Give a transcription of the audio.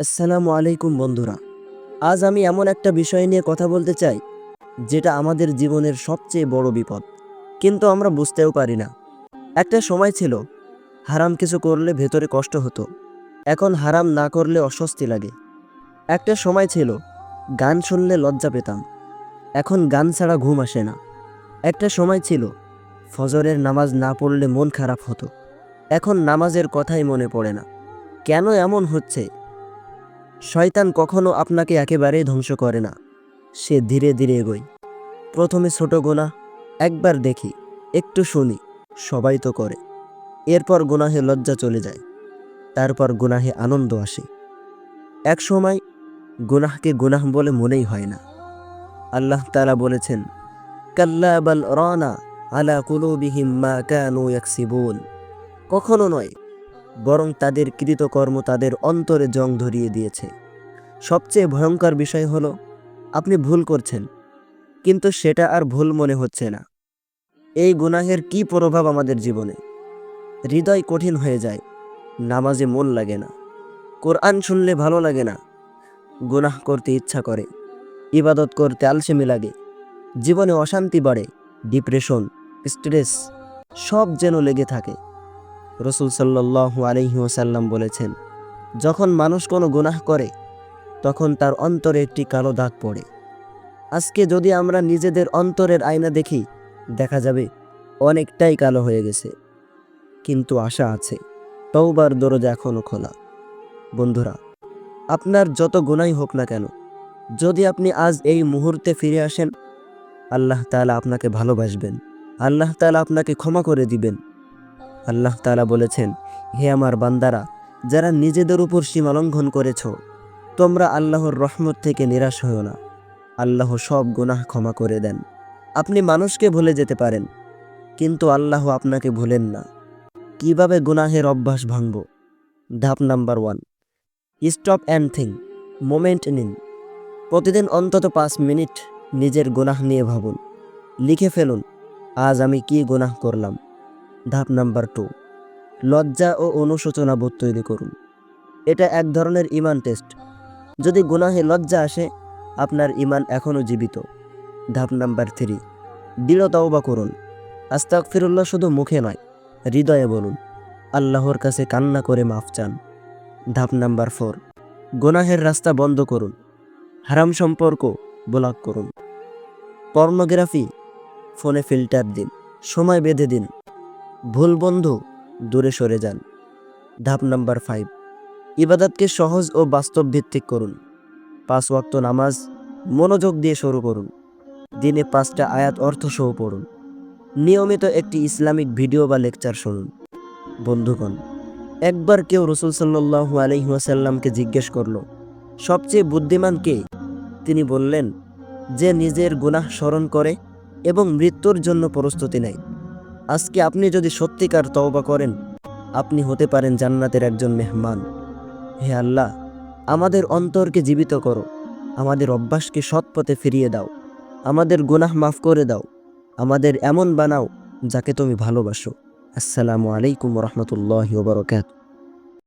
আসসালামু আলাইকুম বন্ধুরা। আজ আমি এমন একটা বিষয় নিয়ে কথা বলতে চাই, যেটা আমাদের জীবনের সবচেয়ে বড় বিপদ। কিন্তু আমরা বুঝতেও পারি না। একটা সময় ছিল, হারাম কিছু করলে ভেতরে কষ্ট হতো। এখন হারাম না করলে অস্বস্তি লাগে। একটা সময় ছিল, গান শুনলে লজ্জা পেতাম। এখন গান ছাড়া ঘুম আসে না। একটা সময় ছিল, ফজরের নামাজ না পড়লে মন খারাপ হতো। এখন নামাজের কথাই মনে পড়ে না। কেন এমন হচ্ছে? শয়তান কখনো আপনাকে একেবারেই ধ্বংস করে না। সে ধীরে ধীরে এগোয়। প্রথমে ছোট গোনা একবার দেখি, একটু শুনি, সবাই তো করে। এরপর গুনাহে লজ্জা চলে যায়, তারপর গুনাহে আনন্দ আসে। এক সময় গুনাহকে গুনাহ বলে মনেই হয় না। আল্লাহ তাআলা বলেছেন, কাল্লা বাল রানা আলা কুলুবিহিম মা কানু ইয়াকসিবুন। কখনো নয়, বরং তাদের কৃতকর্ম তাদের অন্তরে জং ধরিয়ে দিয়েছে। সবচেয়ে ভয়ঙ্কর বিষয় হলো, আপনি ভুল করছেন, কিন্তু সেটা আর ভুল মনে হচ্ছে না। এই গুনাহের কি প্রভাব আমাদের জীবনে? হৃদয় কঠিন হয়ে যায়, নামাজে মন লাগে না, কোরআন শুনলে ভালো লাগে না, গুনাহ করতে ইচ্ছা করে, ইবাদত করতে আলসেমি লাগে, জীবনে অশান্তি বাড়ে, ডিপ্রেশন, স্ট্রেস, সব যেন লেগে থাকে। রসুল সাল্লাহ আলহি ওসাল্লাম বলেছেন, যখন মানুষ কোনো গুনাহ করে তখন তার অন্তরে একটি কালো দাগ পড়ে। আজকে যদি আমরা নিজেদের অন্তরের আয়না দেখি, দেখা যাবে অনেকটাই কালো হয়ে গেছে। কিন্তু আশা আছে, তওবার দরজা এখনও খোলা। বন্ধুরা, আপনার যত গুণাই হোক না কেন, যদি আপনি আজ এই মুহূর্তে ফিরে আসেন, আল্লাহ তালা আপনাকে ভালোবাসবেন। আল্লাহ তালা আপনাকে ক্ষমা করে দিবেন। আল্লাহ তালা বলেছেন, হে আমার বান্দারা, যারা নিজেদের উপর সীমালঙ্ঘন করেছ তোমরা আল্লাহর রহমত থেকে নিরাশ হও না। আল্লাহ সব গুনাহ ক্ষমা করে দেন। আপনি মানুষকে ভুলে যেতে পারেন, কিন্তু আল্লাহ আপনাকে ভুলেন না। কীভাবে গুনাহের অভ্যাস ভাঙব? ধাপ number one, stop and thing moment নিন। প্রতিদিন অন্তত পাঁচ মিনিট নিজের গুনাহ নিয়ে ভাবুন। লিখে ফেলুন, আজ আমি কি গুনাহ করলাম। ধাপ নাম্বার টু, লজ্জা ও অনুশোচনা বোধ তৈরি করুন। এটা এক ধরনের ইমান টেস্ট। যদি গুনাহে লজ্জা আসে, আপনার ইমান এখনও জীবিত। ধাপ নাম্বার থ্রি, দৃঢ় তওবা করুন। আস্তাক ফিরুল্লাহ শুধু মুখে নয়, হৃদয়ে বলুন, আল্লাহর কাছে কান্না করে মাফ চান। ধাপ নাম্বার ফোর, গুনাহের রাস্তা বন্ধ করুন। হারাম সম্পর্ক ব্লক করুন। পর্নোগ্রাফি, ফোনে ফিল্টার দিন, সময় বেঁধে দিন। ভুল বন্ধু দূরে সরে যান। ধাপ নাম্বার ফাইভ ইবাদতকে সহজ ও বাস্তব ভিত্তিক করুন। পাঁচ ওয়াক্ত নামাজ, মনোযোগ দিয়ে শুরু করুন। দিনে পাঁচটা আয়াত অর্থ সহ পড়ুন। নিয়মিত একটি ইসলামিক ভিডিও বা লেকচার শুনুন। বন্ধুগণ, একবার কেউ রসুল সাল্লু আলহিহাসাল্লামকে জিজ্ঞেস করল, সবচেয়ে বুদ্ধিমান কে? তিনি বললেন, যে নিজের গুনাহ স্মরণ করে এবং মৃত্যুর জন্য প্রস্তুতি নেয়। আজকে আপনি যদি সত্যিকার তওবা করেন, আপনি হতে পারেন জান্নাতের একজন মেহমান। হে আল্লাহ, আমাদের অন্তরকে জীবিত করো, আমাদের অভ্যাসকে সৎ পথে ফিরিয়ে দাও, আমাদের গুনাহ মাফ করে দাও, আমাদের এমন বানাও যাকে তুমি ভালোবাসো। আসসালামু আলাইকুম রহমতুল্লাহ বরকাত